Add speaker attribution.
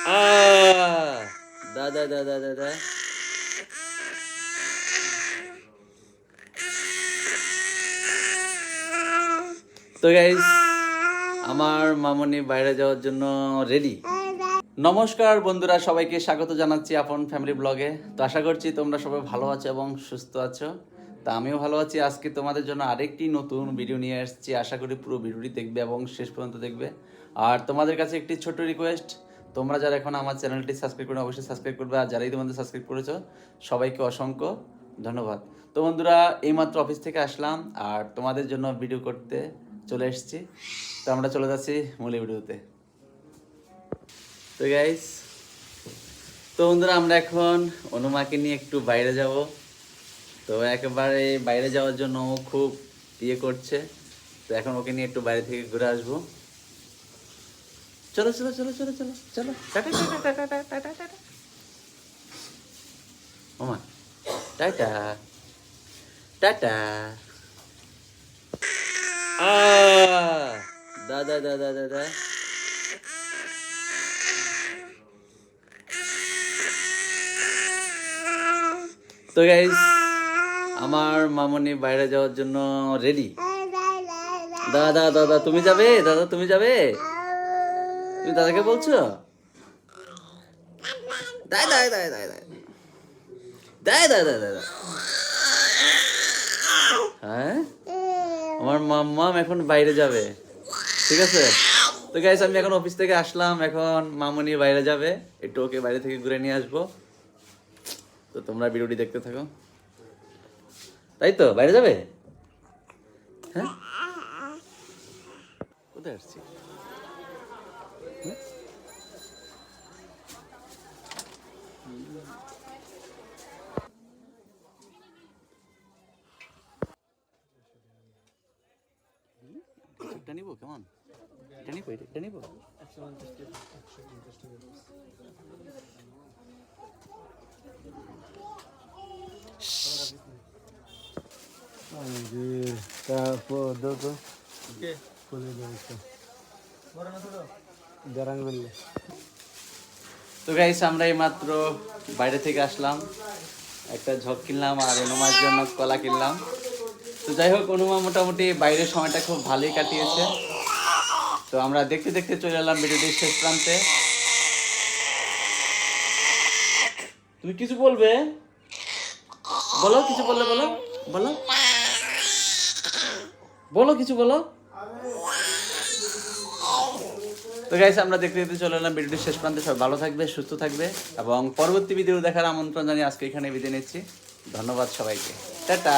Speaker 1: তো গাইস আমার মামনি বাইরে যাওয়ার জন্য রেডি নমস্কার বন্ধুরা, সবাইকে স্বাগত জানাচ্ছি আপন ফ্যামিলি ব্লগে তো আশা করছি তোমরা সবাই ভালো আছো এবং সুস্থ আছো। তা আমিও ভালো আছি। আজকে তোমাদের জন্য আরেকটি নতুন ভিডিও নিয়ে এসেছি। আশা করি পুরো ভিডিওটি দেখবে এবং শেষ পর্যন্ত দেখবে। আর তোমাদের কাছে একটি ছোট রিকোয়েস্ট তোমরা যারা এখন আমার চ্যানেলটি সাবস্ক্রাইব করে, অবশ্যই সাবস্ক্রাইব করবে। আর যারাই তোমাদের সাবস্ক্রাইব করেছ, সবাইকে অসংখ্য ধন্যবাদ। তো বন্ধুরা, এইমাত্র অফিস থেকে আসলাম আর তোমাদের জন্য ভিডিও করতে চলে এসেছি। তো আমরা চলে যাচ্ছি মূল ভিডিওতে। তো গাইস তো বন্ধুরা, আমরা এখন অনুমাকে নিয়ে একটু বাইরে যাব। তো একেবারে বাইরে যাওয়ার জন্য ও খুব ইয়ে করছে। তো এখন ওকে নিয়ে একটু বাইরে থেকে ঘুরে আসব। চলো চলো চলো চলো চলো চলো। টাটা টাটা টাটা টাটা টাটা টাটা ওমা টাটা টাটা। আহ, দাদা দাদা দাদা তো গাইস আমার মামনি বাইরে যাওয়ার জন্য রেডি দাদা দাদা তুমি যাবে? দাদা তুমি যাবে? তুমি দাদাকে বলছো? দাই দাই। হ্যাঁ? আমার মাম্মাম এখন বাইরে যাবে। ঠিক আছে? তো গাইস আমি এখন অফিস থেকে আসলাম। এখন মামনি বাইরে যাবে। একটু ওকে বাইরে থেকে ঘুরে নিয়ে আসব। তো তোমরা ভিডিওটি দেখতে থাকো। তাই তো? বাইরে যাবে? হ্যাঁ? কোথায় আসছি হুম? একটা নিবো কেমন এটা নিবো এটা নিবো
Speaker 2: তারপর দেখো খুলে দেবো জারাং বললে
Speaker 1: তো গাইস আমরা এই মাত্র বাইরে থেকে আসলাম। একটা ঝক কিনলাম আর অনুমার জন্য কলা কিনলাম। তো যাই হোক, অনুমা মোটামুটি বাইরের সময়টা খুব ভালোই কাটিয়েছে। তো আমরা দেখতে দেখতে চলে এলাম ভিডিওটির শেষ প্রান্তে। তুমি কিছু বলবে? বলো, কিছু বললে বলো বলো। বলো, কিছু বলো। তো গাইস আমরা দেখতে দেখতে চলে এলাম ভিডিওটির শেষ প্রান্তে। সব ভালো থাকবে, সুস্থ থাকবে এবং পরবর্তী ভিডিও দেখার আমন্ত্রণ জানিয়ে আজকে এখানে বিদায় নিচ্ছি। ধন্যবাদ সবাইকে। টাটা!